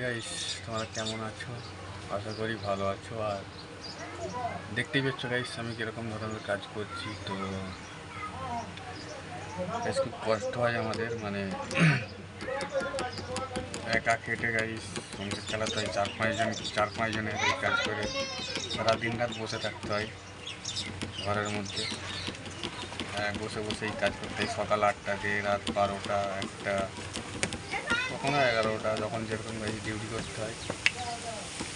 Guys তোমরা কেমন আছো? আশা করি ভালো আছো। আর দেখতেই পাচ্ছ গাইস আমি কীরকম ধরনের কাজ করছি। তো খুব কষ্ট হয় আমাদের মানে একা খেটে গাইস সংসার চালাতে হয় চার পাঁচজন চার পাঁচজনের এই কাজ করে সারা দিন রাত বসে থাকতে হয় ঘরের মধ্যে। হ্যাঁ বসে বসে এই কাজ করতে সকাল আটটা দিয়ে রাত বারোটা, একটা কখনো এগারোটা, যখন যেরকম গাইজ ডিউটি করতে হয়।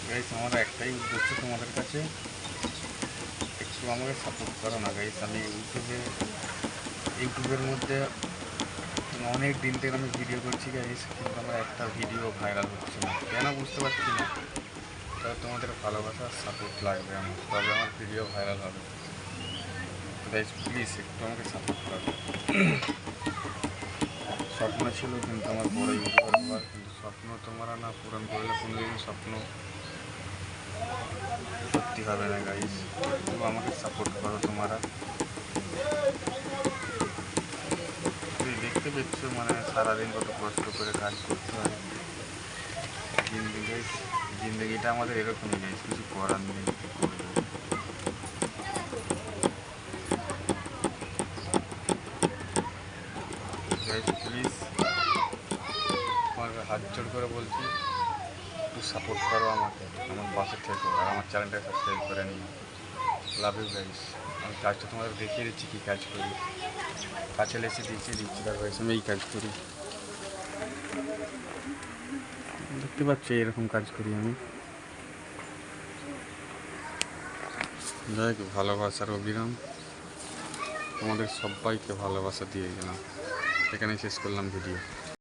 গাইজ আমার একটাই উদ্দেশ্য তোমাদের কাছে। একটু আমাকে সাপোর্ট করো না গাইজ আমি ইউটিউবে ইউটিউবের মধ্যে অনেক দিন থেকে আমি ভিডিও করছি গাইজ কিন্তু আমার একটা ভিডিও ভাইরাল হচ্ছে না। কেন বুঝতে পারছি না? তবে তোমাদের ভালোবাসার সাপোর্ট লাগবে আমার। তবে আমার ভিডিও ভাইরাল হবে। গাইজ প্লিজ একটু আমাকে সাপোর্ট করো। স্বপ্ন ছিল, কিন্তু আমার বড় ইউটিউবার হওয়ার কিন্তু স্বপ্ন তোমরা না, পূরণ করলে কোনোদিন স্বপ্ন সত্যি হবে না গাইস একটু আমাকে সাপোর্ট করো তোমরা। তুমি দেখতে পেচ্ছ মানে সারাদিন কত কষ্ট করে কাজ করতে হয়। জিন্দগি, জিন্দগিটা আমাদের এরকমই গাইস কিছু করার নেই কি করব প্লিজ তোমাকে হাত জোর করে বলছি, একটু সাপোর্ট করো আমাকে, আমার পাশে থেকো আর আমার চ্যানেলটা সাবস্ক্রাইব করে নিও। লাভ ইউ গাইস আমি কাজটা তোমাদের দেখিয়ে দিচ্ছি কী কাজ করি। কাছে লেসে দেখিয়ে দিচ্ছি তার গাইস আমি এই কাজ করি। দেখতে পাচ্ছি, এরকম কাজ করি আমি। যাই হোক, ভালোবাসার অবিরাম। তোমাদের সবাইকে ভালোবাসা দিয়ে গেলাম এখানেই শেষ করলাম ভিডিও